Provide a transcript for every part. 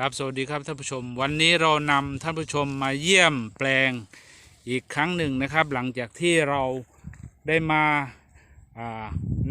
ครับสวัสดีครับท่านผู้ชม วันนี้เรานำท่านผู้ชมมาเยี่ยมแปลงอีกครั้งหนึ่งนะครับ หลังจากที่เราได้มาา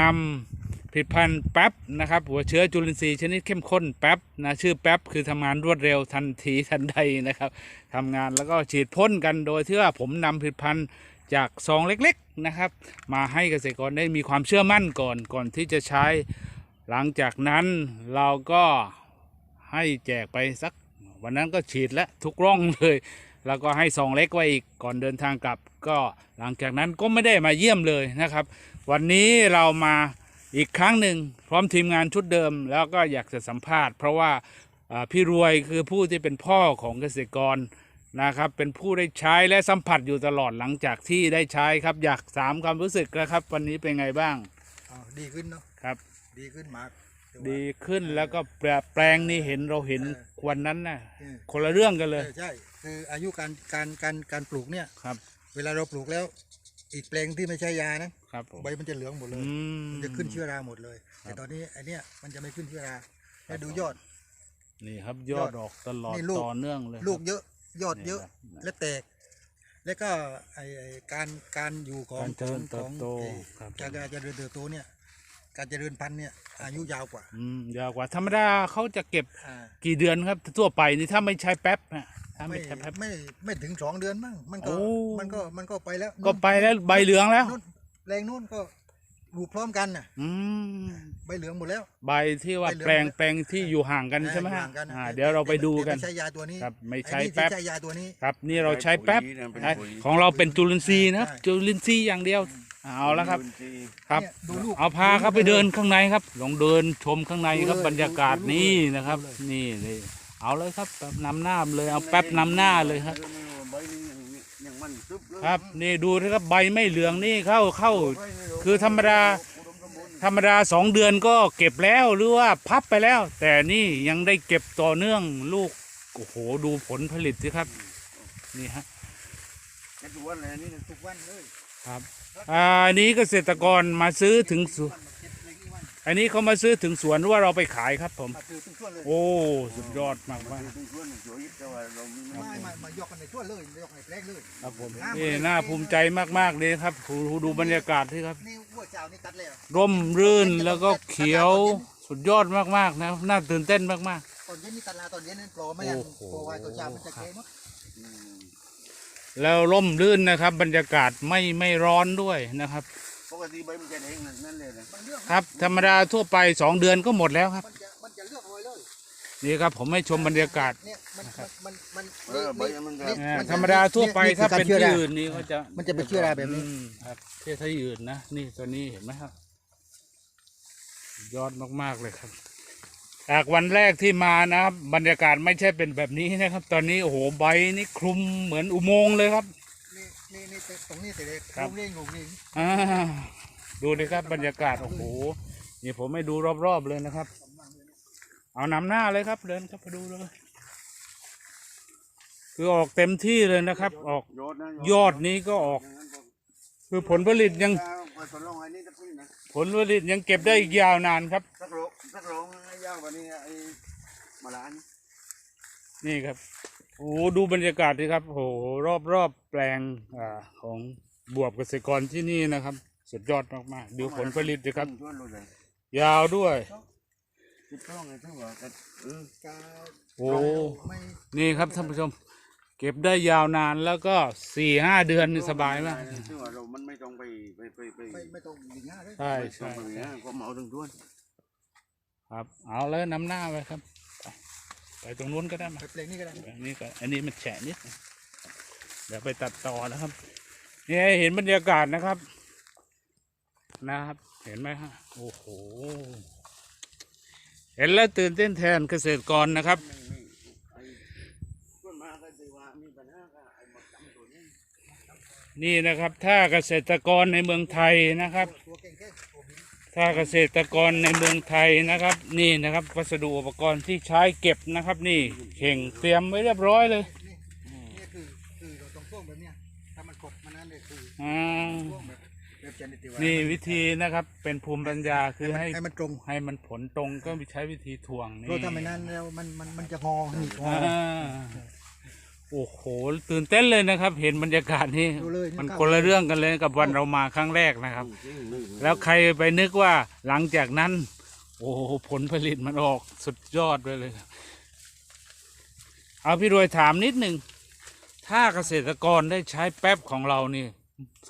นำผลิตภัณฑ์แป๊บนะครับหัวเชื้อจุลินทรีย์ชนิดเข้มข้นแป๊บนะชื่อแป๊บคือทำงานรวดเร็วทันทีทันใดนะครับทำงานแล้วก็ฉีดพ่นกันโดยที่ว่าผมนำผลิตภัณฑ์จากซองเล็กๆนะครับมาให้เกษตรกรได้มีความเชื่อมั่นก่อนก่อนที่จะใช้ หลังจากนั้นเราก็ ให้แจกไปสัก วันนั้นก็ฉีดแล้วทุกร่องเลย แล้วก็ให้ซองเล็กไว้อีกก่อนเดินทางกลับ ก็หลังจากนั้นก็ไม่ได้มาเยี่ยมเลยนะครับ วันนี้เรามาอีกครั้งหนึ่งพร้อมทีมงานชุดเดิม แล้วก็อยากจะสัมภาษณ์ เพราะว่าอ่าพี่รวยคือผู้ที่เป็นพ่อของเกษตรกรนะครับ เป็นผู้ได้ใช้และสัมผัสอยู่ตลอดหลังจากที่ได้ใช้ครับ อยากถามความรู้สึกนะครับ วันนี้เป็นไงบ้างอ๋อดีขึ้นเนาะครับ ดีขึ้นมากแต่ว่า ดีขึ้นแล้วก็แปลแปลงนี่เห็นเราเห็นเออวันนั้นนะเออ คนละเรื่องกันเลยเออใช่คืออายุการการการการปลูกเนี่ย ครับ เวลาเราปลูกแล้ว อีกแปลงที่ไม่ใช่ยานะครับผม ใบมันจะเหลืองหมดเลย อืม มันจะขึ้นเชื้อราหมดเลยครับแต่ตอนนี้ไอเนี้ยมันจะไม่ขึ้นเชื้อราแล้วดูยอด นี่ครับยอดออกตลอดนี่ลูก ต่อเนื่องเลยลูกเยอะยอดเยอะนี่ครับ และแตก แล้วก็ไอไอ้การการอยู่ของการเจริญของเติบโตของครับการการเจริญเติบโตเนี่ย การเจริญพันธุ์เนี่ยอายุยาวกว่าอืมยาวกว่าธรรมดาเขาจะเก็บอ่ากี่เดือนครับทั่วไปนี่ถ้าไม่ใช้แป๊บนะถ้าไม่ไม่ใช้แป๊บ ไม่ไม่ถึงสองเดือนมั้งมันก็โอ้ มันก็มันก็ไปแล้วก็ไปแล้วใบเหลืองแล้ว นู่นแรงนู่นก็ป ลูกพร้อมกันน่ะอืมใบเหลืองหมดแล้ว ใบที่ว่าใบเหลืองแปลงแปลงที่อยู่ห่างกันใช่ไหมอ่าฮะห่างกันน่ะอ่าแต่เดี๋ยวเราไปดูกันแต่ไม่ใช้ยาตัวนี้ครับไม่อ้ใช้นี่ที่แป๊บใช้ยาตัวนี้ ครับนี่เราใช้แป๊บปุ๋ยนะเป็นอะปุ๋ยของเราเป็นจุลินทรีย์นะครับ ใช่ จุลินทรีย์อย่างเดียวเอาแล้วครับ ครับ เนี่ยดูลูก เอาพาครับไปเดินข้างในครับ ลองเดินชมข้างในครับดูเลยบรรยากาศดูดูนี่นะครับ ดูเลย นี่นี่เอาเลยครับแป๊บนำหน้าเลยเอาแป๊บนำหน้าเลยครับ ใบนี้ยัง มันซึบเลยครับนี่ดูนะครับใบไม่เหลืองนี่เข้าเข้า คือธรรมดา ธรรมดาสองเดือนก็เก็บแล้วหรือว่าพับไปแล้ว แต่นี่ยังได้เก็บต่อเนื่องลูกโอ้โหดูผลผลิตสิครับนี่ฮะในทุกวันเลยนี่นะทุกวันเลยครับอ่าอันนี้เกษตรกรมาซื้อถึงสวน อันนี้เขามาซื้อถึงสวนหรือว่าเราไปขายครับผม มาซื้อทุกส่วนเลยโอ้สุดยอดมากมากทุกวันสวยแต่ว่าเราไม่ไม่มามายกกันในส่วนเลยยกในแปลงเลยครับผมน้ำนี่น่าภูมิใจมากๆเลยครับดูดูบรรยากาศที่ครับ นี่วัวเจ้านี่ตัดแล้วร่มรื่นแล้วก็เขียวสุดยอดมากๆนะน่าตื่นเต้นมากตอนเย็นนี่ตัดลาตอนเย็นนั่นโปรไม่งั้นโอ้โหโปรไว้ตัวเจ้ามันจะแก่หมดๆแล้วร่มรื่นนะครับ บรรยากาศไม่ไม่ร้อนด้วยนะครับ ปกติใบมันจะแดงนั่นเลยนะมันเลือกครับธรรมดาทั่วไปสองเดือนก็หมดแล้วครับ มันจะมันจะเลือกเอาไว้เลยนี่ครับผมให้ชมบรรยากาศ เนี่ยมันมันมันเออใบมันก็อ่ามันจะธรรมดาทั่วไปนี่ถ้าคือเป็นการเชื้อที่ราอื่นนี่ก็จะมันจะเป็นเชื้อราแบบนี้ อืมครับที่ที่อื่นนะนี่ตัวนี้เห็นไหมครับสุดยอดมากๆเลยครับ จากวันแรกที่มานะครับ บรรยากาศไม่ใช่เป็นแบบนี้นะครับ ตอนนี้โอ้โหใบนี่คลุมเหมือนอุโมงค์เลยครับ นี่นี่นี่ตรงนี้แต่เด็กครับ งเล่งงงเล่งอ่าดูเลยครับบรรยากาศโอ้โหนี่ผมไม่ดูรอบๆเลยนะครับ เอานำหน้าเลยครับ เดินเข้าไปดูเลยคือออกเต็มที่เลยนะครับ ออกยอดนะยอดนี้ก็ออก คือผลผลิตยังไปทดลองไอ้นี่สักทีนะผลผลิตยังเก็บได้อีกยาวนานครับ สักโลสักโลยาวกว่านี้ไอ้มาลานนี่ครับ โอ้โหดูบรรยากาศดีครับโอ้โหรอบรอบแปลงอ่าของบวบเกษตรกรที่นี่นะครับ สุดยอดมากๆดูผลผลิตดีครับชวนรู้เลยยาวด้วยติดต้องไงทั้งว่าเออกาโอ้ไม่นี่ครับท่านผู้ชม เก็บได้ยาวนานแล้วก็สี่ห้าเดือนนี่สบายมากซึ่งว่าเรามันไม่ต้องไปไปไปไปไม่ไม่ต้องยิงหน้าเลยใช่ไม่ต้อใช่งไปเนี่ยก็เหมาถึงด้วนครับเอาเลยนำหน้าไปครับ ไปไปตรงนู้นก็ได้มาไปเพลงนี้ก็ได้อันนี้ก็อันนี้มันแฉะนิดนึงเดี๋ยวไปตัดต่อนะครับนี่ให้เห็นบรรยากาศนะครับ นะครับ เห็นไหมฮะโอ้โหเห็นแล้วตื่นเต้นแทนเกษตรกรนะครับส่วนมากก็คือว่ามีปัญหากับไอ้หมดจำตัวนี้นี่นะครับ ถ้าเกษตรกรในเมืองไทยนะครับ ถ้าเกษตรกรในเมืองไทยนะครับ นี่นะครับวัสดุอุปกรณ์ที่ใช้เก็บนะครับ นี่เข่งเตรียมไว้เรียบร้อยเลยนี่นี่คือคือเราต้องช่วงแบบเนี้ยถ้ามันกดมันนั่นเลยคืออ่าช่วงแบบเว็บชนิดที่ว่านี่วิธีนะครับเป็นภูมิปัญญาคือให้ให้มันตรงให้มันผลตรงก็ใช้วิธีถ่วงนี่เพราะถ้าไม่นั้นแล้วมันมันมันจะงอหนีบงออ่า โอ้โหตื่นเต้นเลยนะครับ เห็นบรรยากาศนี่ดูเลยนี่มันครับคนละเรื่องกันเลยกับวันเรามาครั้งแรกนะครับ แล้วใครไปนึกว่าหลังจากนั้น โอ้โหผลผลิตมันออกสุดยอดไปเลย เอาพี่รวยถามนิดหนึ่งถ้าเกษตรกรได้ใช้แป๊บของเรานี่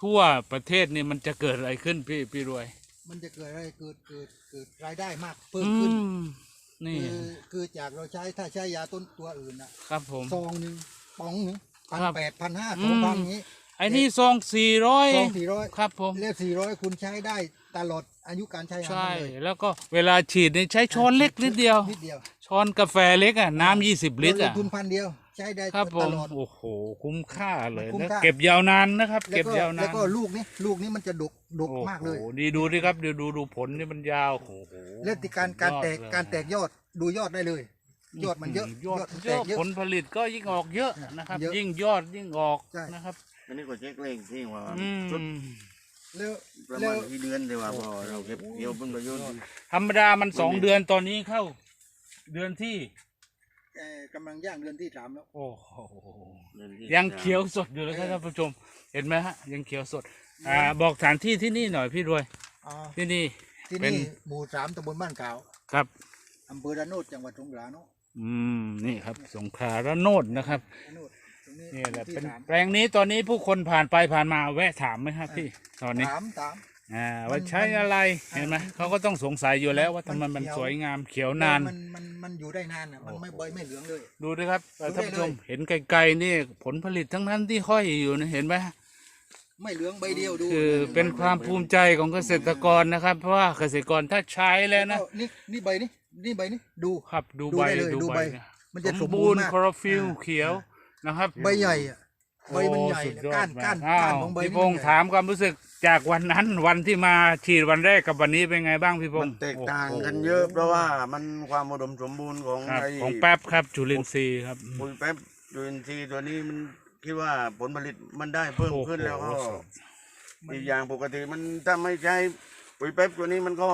ทั่วประเทศนี่มันจะเกิดอะไรขึ้นพี่พี่รวย มันจะเกิดอะไรเกิดเกิดเกิดรายได้มากเพิ่มอืขึ้นมนี่คือคือจากเราใช้ถ้าใช้ยาต้นตัวอื่นอะ ครับผมซองหนึ่ง ป๋องหนึ่งพันครับแปดพันห้าอืสองมพันนี้ไอ้นี่ซองสี่ร้อยซองสี่ร้อยครับผมเรียกสี่ร้อยคุณใช้ได้ตลอดอายุการใช้งานใช่เลยแล้วก็เวลาฉีดนี่ใช้ช้อนเล็กนิดเดียวนิดเดียว ช้อนกาแฟเล็กอะน้ำยี่สิบลิตรเราลอะงทุนพันเดียวใช้ได้ครับผตมลอดโอ้โหคุ้มค่าเลยคุ้มแล้วค่าเก็บยาวนานนะครับแล้วเก็บก็ยาวนาแล้วนก็ลูกนี้ลูกนี้มันจะดกดกโอ้โหมากเลยดีดูดิครับดูดูดูผลนี่มันยาวโอ้โหเรื่องที่การการแตกยอดเลยการแตกยอดดูยอดได้เลย ยอดมันเยอะยอดมันเยแตอะกเยอะ ผลผลิตก็ยิ่งออกเยอะนะครับ เยอะยิ่งยอดยิ่งออกใช่ นะครับ อันนี้ก็เช็คเลขที่ว่าอืมชุดแล้ว ประแล้มาวณที่เดือนที่ว่าพอเราเก็บเกี่ยวเป็นประโยชน์ ธรรมดามันสองเดือนตอนนี้เข้า เดือนที่ เอ่อกำลังย่างเดือนที่สามแล้ว โอ้โหเดือนที่ยังเขียวสดอยู่เลยครับท่านผู้ชม เห็นไหมฮะ ยังเขียวสด อ่า บอกสถานที่ที่นี่หน่อยพี่รวยอ๋อที่นี่ ที่เป็น นี่หมู่สามตำบลบ้านขาวครับ อำเภอระโนดจังหวัดสงขลาเนาะ อืมนี่ครับ สงขลาระโนดนะครับระโนดตรงนี้นี่แหละที่เป็นสามแปลงนี้ตอนนี้ผู้คนผ่านไปผ่านมาแวะถามไหมครับพี่ตอนนี้ถามถาม อ่ามัว่านใช้อะไรมันเห็นไหมเขาก็ต้องสงสัยอยู่แล้วว่าทำไมมันมันเขียว สวยงามเขียวนาน มันมันมันอยู่ได้นานอะมันไม่ใบไม่เหลืองเลย ดูดิครับดูได้ท่านผู้ชมเลย เห็นไกลๆนี่ผลผลิตทั้งนั้นที่ห้อยอยู่นะเห็นไหม ไม่เหลืองใบเดียวดูคือเป็นความภูมิใจของเกษตรกรนะครับ เพราะว่าเกษตรกรถ้าใช้แล้วนะก็นี่นี่ใบนี่นี่ใบนี่ดูครับดูดูใบได้เลยดูดูใบใบนะมันจะสสมมบูบูรรณ์ณ์มากคลอโรฟิลเขียวนะครับ ใบใหญ่อะใบมันใหญ่โอ้สุดยอดก้านมก้านอ้าก้านวของใบพี่นี่พงษ์มันใหญ่ถามความรู้สึกจากวันนั้นวันที่มาฉีดวันแรกกับวันนี้เป็นไงบ้างพี่พมังนษ์แตกต่างโโหกันเยอะเพราะว่ามันความอุดมสมบูรณ์ของครับไอ้ของแป๊บครับจุลินทรีย์ครับปุ๋ยแป๊บจุลินทรีย์ตัวนี้มัน คิดว่าผลผลิตมันได้เพิ่มขึ้นแล้วก็โอ้โหอีกอย่างปกติมันถ้าไม่ใช้ปุ๋ยแป๊บตัวนี้มันก็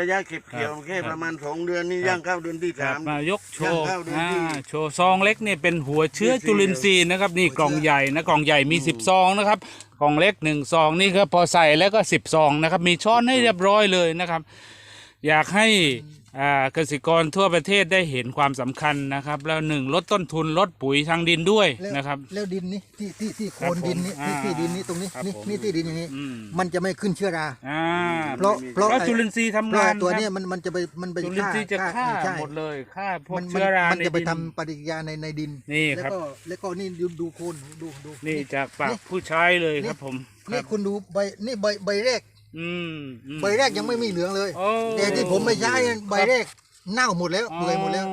ระยะเก็บเกี่ยวแค่ประมาณสองเดือนนี่ย่างเข้าเดือนที่ครัสาบมมายกโชว์ย่างเข้าเดือนอ่าที่โชว์ซองเล็กนี่เป็นหัวเชื้อที่สี่จุลินทรีย์นะครับ นี่กล่องใหญ่นะกล่องใหญ่มีสิบซองนะครับกล่องเล็กหนึ่งซองนี่ก็พอใส่แล้วก็สิบซองนะครับ มีช้อนให้เรียบร้อยเลยนะครับ อยากให้อ่า เกษตรกรทั่วประเทศได้เห็นความสำคัญนะครับ แล้วหนึ่งลดต้นทุนลดปุ๋ยทางดินด้วยแล้วนะครับ แล้วดินนี่ที่ที่ที่โคครับนดินนี่ผมที่อ่าที่ดินนี่ตรงนี้ครับนี่ผมนี่ที่ดินอย่างนี้อืมมันจะไม่ขึ้นเชื้อราอ่าเพราะเพราะแล้วไอ้จุลินทรีย์ทำเพราะงานตัวครับเนี้ยมันมันจะไปมันไปจุลินทรีย์จะฆ่าใช่หมดเลยฆ่าพวกมันมันเชื้อรามันในจะไปดินทำปฏิกิริยาในในดินนี่แล้วครับก็แล้วก็นี่ดูดูโคนดูดูนี่จากปากนี่ผู้ใช้เลยครับผมคนี่รับคุณดูใบนี่ใบใบแรก อืมอืม ใบแรกยังไม่มีเหลืองเลย โอ้ แต่ที่ผมไม่ใช้เนี่ยใบแรกเน่าหมดแล้วอ๋อเปื่อยหมดแล้ว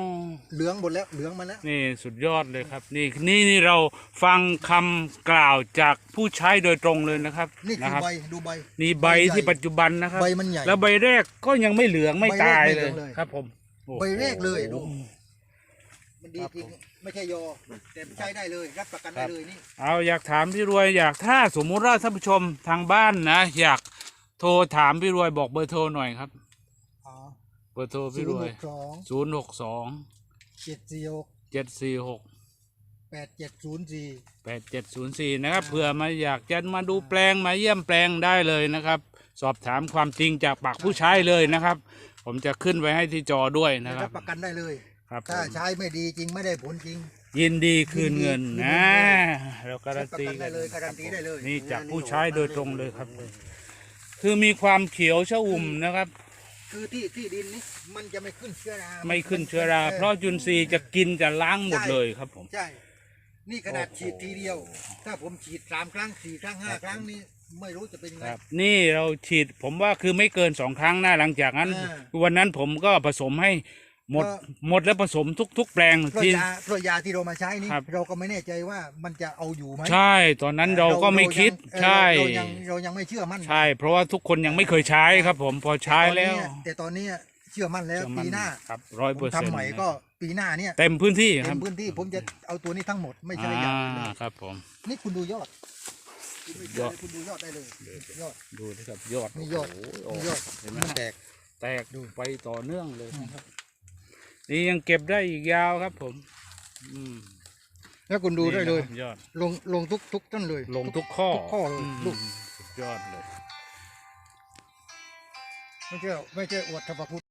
เหลืองหมดแล้วเหลืองมาแล้ว นี่สุดยอดเลยครับ นี่นี่นี่เราฟังคำกล่าวจากผู้ใช้โดยตรงเลยนะครับนี่คืนะอครับใบดูใบ นี่ใบที่ปัจจุบันนะครับใบมันใหญ่แล้วใบแรกก็ยังไม่เหลืองไม่ใบแรกตายไม่เหเลลืยองเลย ครับ ผมโอ้โห ใบแรกเลยดูมันดีครับจริงผมไม่ใช่ยอแต่ใช้ได้เลย รับประกันครัได้บเลยนี่ เอาอยากถามพี่รวยอยากถ้าสมมุติว่าท่านผู้ชมทางบ้านนะ อยาก โทรถามพี่รวยบอกเบอร์โทรหน่อยครับ อ๋อเบอร์โทรศูพี่นรย์วหยกสองศูนย์หกสองเจ็ดสี่หกเจ็ดสี่หกแปดเจ็ดศูนย์สี่แปดเจ็ดศูนย์สี่นะครับเผื่อมาอยากจะมาดูแปลงมาเยี่ยมแปลงได้เลยนะครับ สอบถามความจริงจากปากผู้ใช้เลยนะครับ ผมจะขึ้นไว้ให้ที่จอด้วยนะครัรับบประกันได้เลย ครับผถ้ามใช้ไม่ดีจริงไม่ได้ผลจริง ยินดีคืนเงินยินดีนะคืนเงินเราการันตีรับประกันได้เลยการันตีได้เลย นี่จากผู้ใช้โดยตรงเลยครับ คือมีความเขียวชอุ่มนะครับ คือที่ที่ดินนี่มันจะไม่ขึ้นเชื้อราไม่ขึ้นเชื้อรา เพราะจุนทรีย์จะกินจะล้างหมดเลยครับผม ใช่ นี่ขนาดโอ้โหฉีดทีเดียว ถ้าผมฉีดสามครั้งสี่ครั้งห้าครั้งนี่ไม่รู้จะเป็นยังไง ครับนี่เราฉีดผมว่าคือไม่เกินสองครั้งนะหลังจากนั้น อ่า วันนั้นผมก็ผสมให้ หมดก็หมดแล้วผสมทุกๆแปลงเพราะที่ ยาเพราะยาที่เรามาใช้นี่ครับ เราก็ไม่แน่ใจว่ามันจะเอาอยู่ไหมใช่ตอนนั้นเราก็ไม่คิดเออใช่เรายังเรายังไม่เชื่อมั่นใช่ เพราะว่าทุกคนยังไม่เคยใช้ครับ ผมพอใช้แล้วแต่ตอนนี้เชื่อมั่นแล้วเชื่อมั่ปีหน้าครับร้อยผเปอมร์เซ็นต์ทำใหม่ก็ปีหน้าเนี่ยเต็มพื้นที่คเต็รับมพื้นที่ผมจะเอาตัวนี้ทั้งหมดไม่ใช่อย่างอื่นเลยอ่าครับผม นี่คุณดูยอดคุณไม่เชื่อเลยคุณดูยอดได้เลยยอดดูนะครับยอดนี่ยอดโอ้โหนี่ยอดเห็นไหมมันแตก แตกดูไปต่อเนื่องเลยนะครับ นี่ยังเก็บได้อีกยาวครับ ผม อืมแล้วคุณดูได้เลย นี่นะครับยอด ลงลงทุกทุกต้นเลย ลงทุกข้อทุกข้อเลยมลูก สุดยอดเลย ไม่ใช่ไม่ใช่อวดธรรมพุทธ